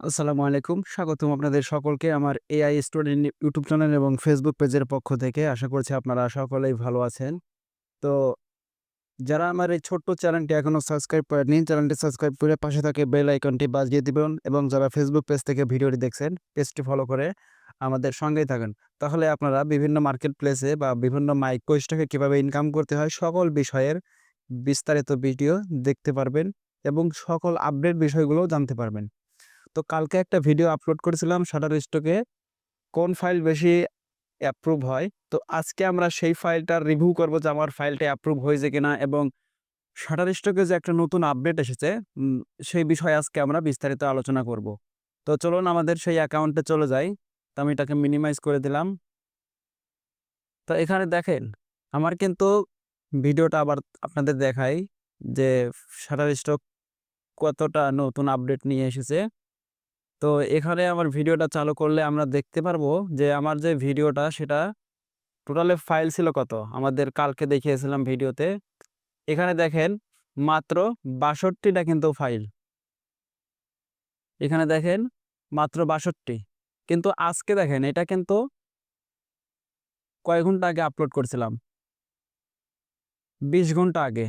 আসসালামু আলাইকুম। স্বাগতম আপনাদের সকলকে আমার এআই স্টুডেন্ট ইউটিউব চ্যানেল এবং ফেসবুক পেজের পক্ষ থেকে। আশা করছি আপনারা সকলেই ভালো আছেন। তো যারা আমার এই ছোট্ট চ্যানেলটি এখনও সাবস্ক্রাইব করেননি, চ্যানেলটি সাবস্ক্রাইব করে পাশে থাকে বেল আইকনটি বাজিয়ে দিবেন এবং যারা ফেসবুক পেজ থেকে ভিডিওটি দেখছেন, পেজটি ফলো করে আমাদের সঙ্গেই থাকেন। তাহলে আপনারা বিভিন্ন মার্কেট প্লেসে বা বিভিন্ন মাইক্রো স্টকে কীভাবে ইনকাম করতে হয় সকল বিষয়ের বিস্তারিত ভিডিও দেখতে পারবেন এবং সকল আপডেট বিষয়গুলোও জানতে পারবেন। তো কালকে একটা ভিডিও আপলোড করেছিলাম শাটারস্টকে কোন ফাইল বেশি অ্যাপ্রুভ হয়। তো আজকে আমরা সেই ফাইলটার রিভিউ করব যে আমার ফাইলটা অ্যাপ্রুভ হয়েছে কিনা এবং শাটারস্টকে যে একটা নতুন আপডেট এসেছে সেই বিষয়ে আজকে আমরা বিস্তারিত আলোচনা করব। তো চলুন আমাদের সেই অ্যাকাউন্টে চলে যাই। তো আমি এটাকে মিনিমাইজ করে দিলাম। তো এখানে দেখেন, আমার কিন্তু ভিডিওটা আবার আপনাদের দেখাই যে শাটারস্টক কতটা নতুন আপডেট নিয়ে এসেছে। তো এখানে আমার ভিডিওটা চালু করলে আমরা দেখতে পারব যে আমার যে ভিডিওটা সেটা টোটালে ফাইল ছিল কত? আমাদের কালকে দেখিয়েছিলাম ভিডিওতে। এখানে দেখেন মাত্র বাষট্টিটা কিন্তু ফাইল। এখানে দেখেন মাত্র ৬২ কিন্তু আজকে দেখেন এটা কিন্তু কয় ঘণ্টা আগে আপলোড করছিলাম? ২০ ঘণ্টা আগে,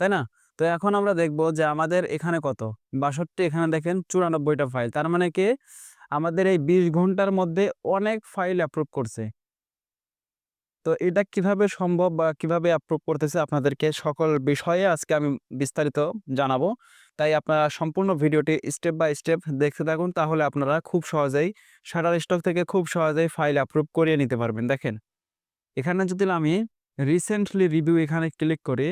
তাই না? তো এখন আমরা দেখব যে আমাদের এখানে কত? ৬২ এখানে দেখেন চুরানব্বইটা ফাইল। তার মানে কি আমাদের এই ২০ ঘণ্টার মধ্যে অনেক ফাইল অ্যাপ্রুভ করছে। তো এটা কীভাবে সম্ভব বা কীভাবে অ্যাপ্রুভ করতেছে আপনাদেরকে সকল বিষয়ে আজকে আমি বিস্তারিত জানাব। তাই আপনারা সম্পূর্ণ ভিডিওটি স্টেপ বাই স্টেপ দেখতে থাকুন তাহলে আপনারা খুব সহজেই শাটারস্টক থেকে খুব সহজেই ফাইল অ্যাপ্রুভ করিয়ে নিতে পারবেন। দেখেন, এখানে যদি আমি রিসেন্টলি রিভিউ এখানে ক্লিক করি,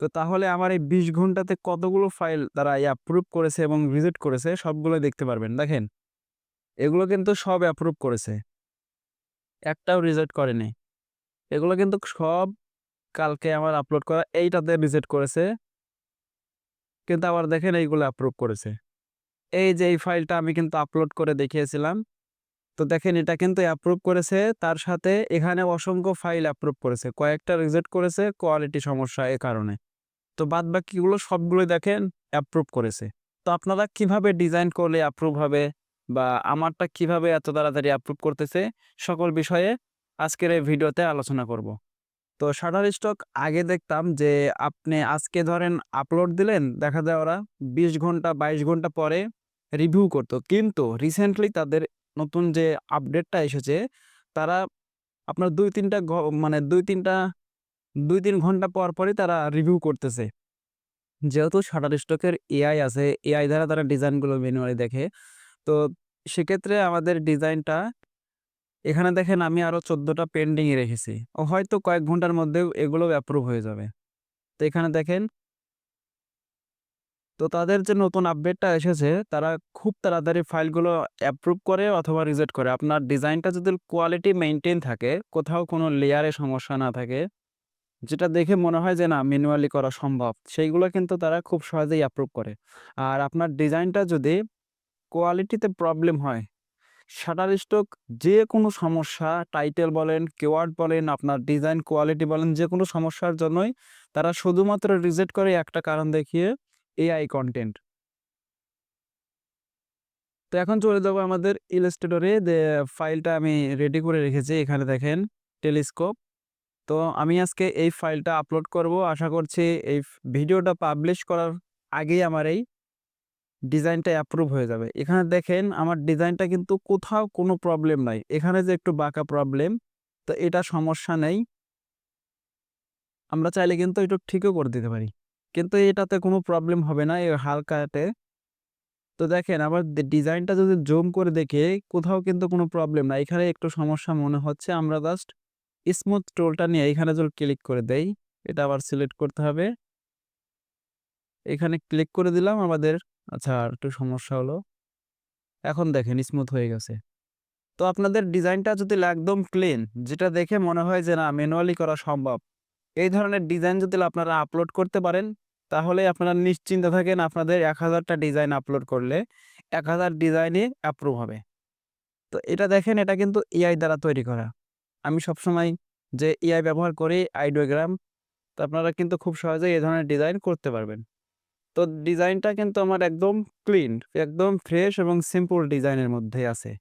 তো তাহলে আমার এই ২০ ঘন্টাতে কতগুলো ফাইল তারা অ্যাপ্রুভ করেছে এবং রিজেক্ট করেছে সবগুলোই দেখতে পারবেন। দেখেন, এগুলো কিন্তু সব অ্যাপ্রুভ করেছে। একটাও রিজেক্ট করেনি। এগুলো কিন্তু সব কালকে আমার আপলোড করা এইটাতে রিজেক্ট করেছে। কিন্তু আবার দেখেন এইগুলো অ্যাপ্রুভ করেছে। এই যে এই ফাইলটা আমি কিন্তু আপলোড করে দেখিয়েছিলাম। তো দেখেন এটা কিন্তু অ্যাপ্রুভ করেছে তার সাথে এখানে অসংখ্য ফাইল অ্যাপ্রুভ করেছে। কয়েকটা রিজেক্ট করেছে কোয়ালিটি সমস্যা এ কারণে। তো বাদবাকিগুলো সবগুলোই দেখেন অ্যাপ্রুভ করেছে। তো আপনারা কীভাবে ডিজাইন করলে অ্যাপ্রুভ হবে বা আমারটা কীভাবে এত তাড়াতাড়ি অ্যাপ্রুভ করতেছে, সকল বিষয়ে আজকের এই ভিডিওতে আলোচনা করব। তো শাটারস্টক আগে দেখতাম যে আপনি আজকে ধরেন আপলোড দিলেন, দেখা যায় ওরা ২০ ঘণ্টা ২২ ঘণ্টা পরে রিভিউ করত। কিন্তু রিসেন্টলি তাদের নতুন যে আপডেটটা এসেছে তারা আপনার দুই তিনটা মানে ২-৩ টা ২-৩ ঘণ্টা পর পরই তারা রিভিউ করতেছে। যেহেতু শাটারস্টকের এআই আছে, এআই দ্বারা তারা ডিজাইনগুলো ম্যানুয়ালি দেখে। তো সেক্ষেত্রে আমাদের ডিজাইনটা এখানে দেখেন আমি আরও চোদ্দোটা পেন্ডিংয়ে রেখেছি। ও হয়তো কয়েক ঘণ্টার মধ্যে এগুলো অ্যাপ্রুভ হয়ে যাবে। তো এখানে দেখেন তো তাদের যে নতুন আপডেটটা এসেছে তারা খুব তাড়াতাড়ি ফাইলগুলো অ্যাপ্রুভ করে অথবা রিজেক্ট করে। আপনার ডিজাইনটা যদি কোয়ালিটি মেনটেন থাকে, কোথাও কোনো লেয়ারে সমস্যা না থাকে, যেটা দেখে মনে হয় যে না ম্যানুয়ালি করা সম্ভব, সেইগুলো কিন্তু তারা খুব সহজেই অ্যাপ্রুভ করে। আর আপনার ডিজাইনটা যদি কোয়ালিটিতে প্রবলেম হয়, শাটার স্টক যে কোনো সমস্যা টাইটেল বলেন, কেওয়ার্ড বলেন, আপনার ডিজাইন কোয়ালিটি বলেন যে কোনো সমস্যার জন্যই তারা শুধুমাত্র রিজেক্ট করে একটা কারণ দেখিয়ে এআই কন্টেন্ট তো এখন চলে যাব আমাদের ইলাস্ট্রেটরে ফাইলটা আমি রেডি করে রেখেছি। এখানে দেখেন টেলিস্কোপ। তো আমি আজকে এই ফাইলটা আপলোড করব। আশা করছি এই ভিডিওটা পাবলিশ করার আগেই আমার এই ডিজাইনটা অ্যাপ্রুভ হয়ে যাবে। এখানে দেখেন আমার ডিজাইনটা কিন্তু কোথাও কোনো প্রবলেম নাই। এখানে যে একটু বাঁকা প্রবলেম, তো এটা সমস্যা নেই। আমরা চাইলে কিন্তু একটু ঠিকও করে দিতে পারি। কিন্তু এটাতে কোনো প্রবলেম হবে না এই হালকাতে। তো দেখেন আবার ডিজাইনটা যদি জুম করে দেখে কোথাও কিন্তু কোনো প্রবলেম না এখানে একটু সমস্যা মনে হচ্ছে। আমরা জাস্ট স্মুথ টোলটা নিয়ে এখানে যদি ক্লিক করে দেই, এটা আবার সিলেক্ট করতে হবে। এখানে ক্লিক করে দিলাম আমাদের আচ্ছা একটু সমস্যা হলো। এখন দেখেন স্মুথ হয়ে গেছে। তো আপনাদের ডিজাইনটা যদি একদম ক্লিন যেটা দেখে মনে হয় যে না ম্যানুয়ালি করা সম্ভব। এই ধরনের ডিজাইন যদি আপনারা আপলোড করতে পারেন, তাহলে আপনারা নিশ্চিন্তে থাকেন আপনাদের এক হাজারটা ডিজাইন আপলোড করলে ১০০০ ডিজাইনই অ্যাপ্রুভ হবে। তো এটা দেখেন, এটা কিন্তু এআই দ্বারা তৈরি করা। আমি সবসময় যে এআই ব্যবহার করি আইডিওগ্রাম। তো আপনারা কিন্তু খুব সহজেই এই ধরনের ডিজাইন করতে পারবেন। তো ডিজাইনটা কিন্তু আমার একদম ক্লিন একদম ফ্রেশ এবং সিম্পল ডিজাইনের মধ্যে আছে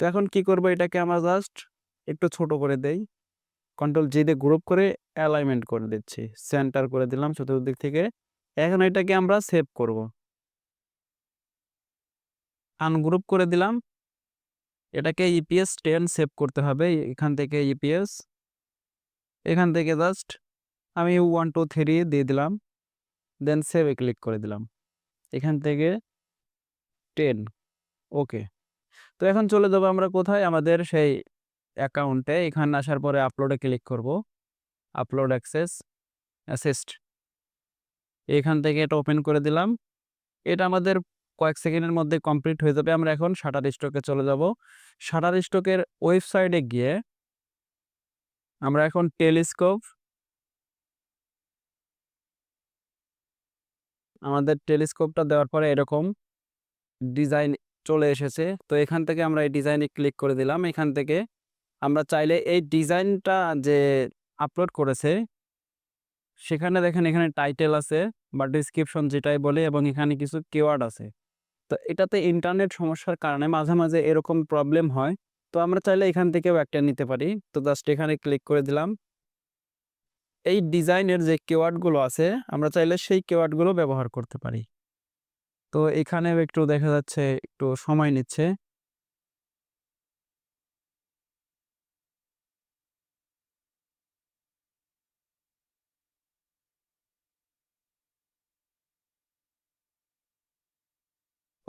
তো এখন কি করব এটাকে আমরা জাস্ট একটু ছোট করে দেই কন্ট্রোল জি দিয়ে গ্রুপ করে অ্যালাইনমেন্ট করে দিচ্ছি। সেন্টার করে দিলাম চতুর্দিক থেকে। এখন এটাকে আমরা সেভ করব। আনগ্রুপ করে দিলাম। এটাকে ইপিএস টেন সেভ করতে হবে। এখান থেকে ইপিএস এখান থেকে জাস্ট আমি ওয়ান টু থ্রি দিয়ে দিলাম। দেন সেভে ক্লিক করে দিলাম। এখান থেকে টেন ওকে তো এখন চলে যাব আমরা কোথায়? আমাদের সেই অ্যাকাউন্টে, এখানে আসার পরে আপলোডে ক্লিক করব। আপলোড অ্যাক্সেস অ্যাসিস্ট এখান থেকে এটা ওপেন করে দিলাম। এটা আমাদের কয়েক সেকেন্ডের মধ্যে কমপ্লিট হয়ে যাবে। আমরা এখন শাটার স্টকে চলে যাব। শাটার স্টকের ওয়েবসাইটে গিয়ে আমরা এখন টেলিস্কোপ আমাদের টেলিস্কোপটা দেওয়ার পরে এরকম ডিজাইন চলে এসেছে। তো এখান থেকে আমরা এই ডিজাইনে ক্লিক করে দিলাম। এখান থেকে আমরা চাইলে এই ডিজাইনটা যে আপলোড করেছে, সেখানে দেখেন এখানে টাইটেল আছে বা ডিসক্রিপশন যেটাই বলে এবং এখানে কিছু কিওয়ার্ড আছে। তো এটাতে ইন্টারনেট সমস্যার কারণে মাঝে মাঝে এরকম প্রবলেম হয়। তো আমরা চাইলে এখান থেকেও একটা নিতে পারি। তো জাস্ট এখানে ক্লিক করে দিলাম। এই ডিজাইনের যে কিওয়ার্ডগুলো আছে, আমরা চাইলে সেই কিওয়ার্ডগুলো ব্যবহার করতে পারি। তো এখানেও একটু দেখা যাচ্ছে, একটু সময় নিচ্ছে।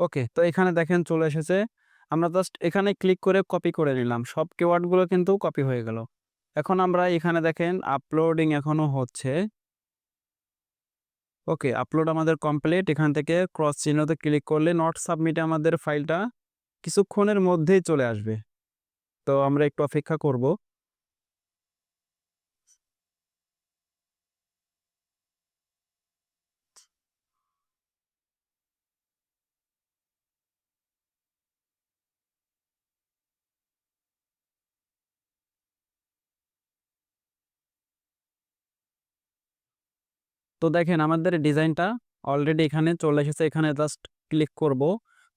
ওকে, তো এখানে দেখেন চলে এসেছে। আমরা জাস্ট এখানে ক্লিক করে কপি করে নিলাম। সব কিওয়ার্ডগুলো কিন্তু কপি হয়ে গেল। এখন আমরা এখানে দেখেন আপলোডিং এখনও হচ্ছে। ওকে আপলোড আমাদের কমপ্লিট এখান থেকে ক্রস চিহ্নতে ক্লিক করলে নট সাবমিটে আমাদের ফাইলটা কিছুক্ষণের মধ্যেই চলে আসবে। তো আমরা একটু অপেক্ষা করব। তো দেখেন আমাদের ডিজাইনটা অলরেডি এখানে চলে এসেছে, এখানে জাস্ট ক্লিক করব।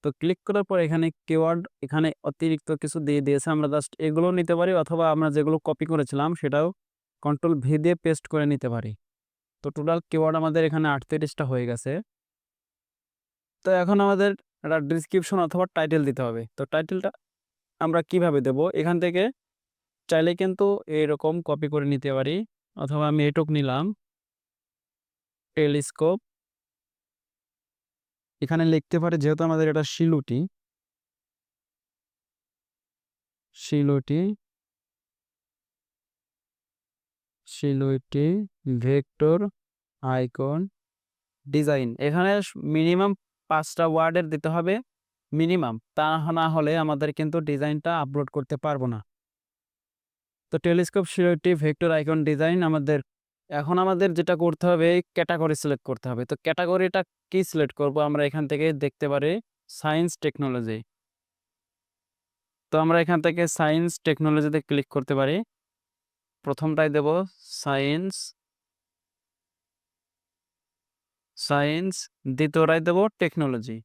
তো ক্লিক করার পর এখানে কিওয়ার্ড এখানে অতিরিক্ত কিছু দিয়ে দিয়েছে, আমরা জাস্ট এগুলো নিতে পারি অথবা আমরা যেগুলো কপি করেছিলাম সেটাও কন্ট্রোল ভি দিয়ে পেস্ট করে নিতে পারি। তো টোটাল কিওয়ার্ড আমাদের এখানে আটত্রিশটা হয়ে গেছে। তো এখন আমাদের একটা ডিসক্রিপশন অথবা টাইটেল দিতে হবে। তো টাইটেলটা আমরা কীভাবে দেব? এখান থেকে চাইলে কিন্তু এরকম কপি করে নিতে পারি। অথবা আমি এটুক নিলাম। টেলিস্কোপ। এখানে লিখতে পারে, যেহেতু আমাদের এটা silhouette. Silhouette. Silhouette, vector, icon, design. এখানে মিনিমাম পাঁচটা ওয়ার্ডের দিতে হবে, মিনিমাম। তা না হলে আমাদের কিন্তু ডিজাইনটা আপলোড করতে পারব না। তো telescope, silhouette, vector, icon, design আমাদের এখন আমাদের যেটা করতে হবে ক্যাটাগরি সিলেক্ট করতে হবে। তো ক্যাটাগরিটা কি সিলেক্ট করব? আমরা এখান থেকে দেখতে পারি সায়েন্স টেকনোলজি তো আমরা এখান থেকে সায়েন্স টেকনোলজিতে ক্লিক করতে পারি। প্রথমটাই দেব সায়েন্স সায়েন্স দ্বিতীয়টাই দেব টেকনোলজি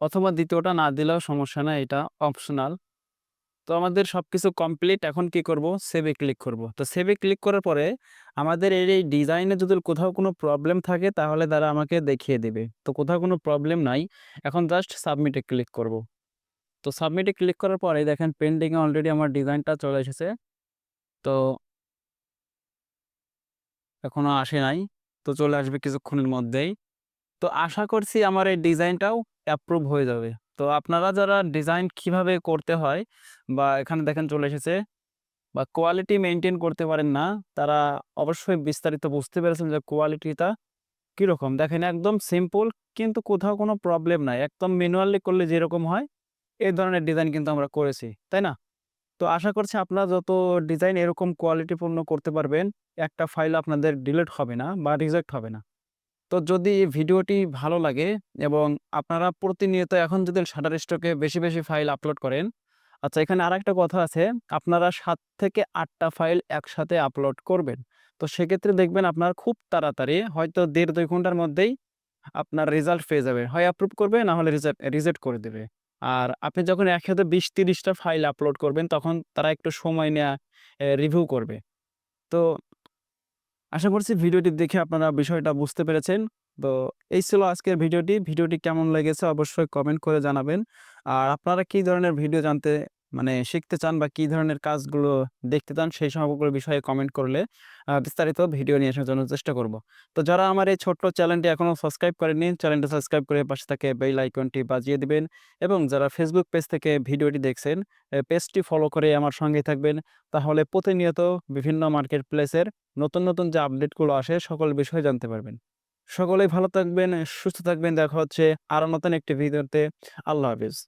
অথবা দ্বিতীয়টা না দিলেও সমস্যা না এটা অপশনাল তো আমাদের সব কিছু কমপ্লিট এখন কি করব? সেভে ক্লিক করব। তো সেভে ক্লিক করার পরে আমাদের এই ডিজাইনে যদি কোথাও কোনো প্রবলেম থাকে তাহলে তারা আমাকে দেখিয়ে দেবে। তো কোথাও কোনো প্রবলেম নাই। এখন জাস্ট সাবমিটে ক্লিক করব। তো সাবমিটে ক্লিক করার পরে দেখেন পেন্ডিংয়ে অলরেডি আমার ডিজাইনটা চলে এসেছে। তো এখনও আসে নাই। তো চলে আসবে কিছুক্ষণের মধ্যেই। তো আশা করছি আমার এই ডিজাইনটাও অ্যাপ্রুভ হয়ে যাবে। তো আপনারা যারা ডিজাইন কীভাবে করতে হয় বা এখানে দেখেন চলে এসেছে, বা কোয়ালিটি মেনটেন করতে পারেন না, তারা অবশ্যই বিস্তারিত বুঝতে পেরেছেন যে কোয়ালিটিটা কীরকম। দেখেন একদম সিম্পল কিন্তু কোথাও কোনো প্রবলেম নাই। একদম ম্যানুয়ালি করলে যেরকম হয়, এই ধরনের ডিজাইন কিন্তু আমরা করেছি, তাই না? তো আশা করছি আপনারা যত ডিজাইন এরকম কোয়ালিটিপূর্ণ করতে পারবেন, একটা ফাইল আপনাদের ডিলিট হবে না বা রিজেক্ট হবে না। তো যদি এই ভিডিওটি ভালো লাগে এবং আপনারা প্রতিনিয়ত এখন যদি শাটার স্টকে বেশি বেশি ফাইল আপলোড করেন আচ্ছা এখানে আর একটা কথা আছে, আপনারা সাত থেকে আটটা ফাইল একসাথে আপলোড করবেন তো সেক্ষেত্রে দেখবেন আপনার খুব তাড়াতাড়ি হয়তো ১.৫-২ ঘণ্টার মধ্যেই আপনার রেজাল্ট পেয়ে যাবে। হয় অ্যাপ্রুভ করবে, না হলে রিজেক্ট করে দেবে। আর আপনি যখন একসাথে বিশ, তিরিশটা ফাইল আপলোড করবেন, তখন তারা একটু সময় এ রিভিউ করবে। তো আশা করছি ভিডিওটি দেখে আপনারা বিষয়টা বুঝতে পেরেছেন। তো এই ছিল আজকের ভিডিওটি। ভিডিওটি কেমন লেগেছে অবশ্যই কমেন্ট করে জানাবেন। আর আপনারা কি ধরনের ভিডিও জানতে মানে শিখতে চান বা কি ধরনের কাজগুলো দেখতে চান সেই সকল বিষয়ে কমেন্ট করলে বিস্তারিত ভিডিও নিয়ে আসার জন্য চেষ্টা করব। তো যারা আমার এই ছোট্ট চ্যানেলটি এখনও সাবস্ক্রাইব করেনি চ্যানেলটি সাবস্ক্রাইব করে পাশে থাকা বেল আইকনটি বাজিয়ে দিবেন এবং যারা ফেসবুক পেজ থেকে ভিডিওটি দেখছেন, পেজটি ফলো করে আমার সঙ্গে থাকবেন। তাহলে প্রতিনিয়ত বিভিন্ন মার্কেট প্লেসের নতুন, নতুন যে আপডেটগুলো আসে সকল বিষয়ে জানতে পারবেন। সকলেই ভালো থাকবেন, সুস্থ থাকবেন। দেখা হচ্ছে আরও নতুন একটি ভিডিওতে। আল্লাহ হাফেজ।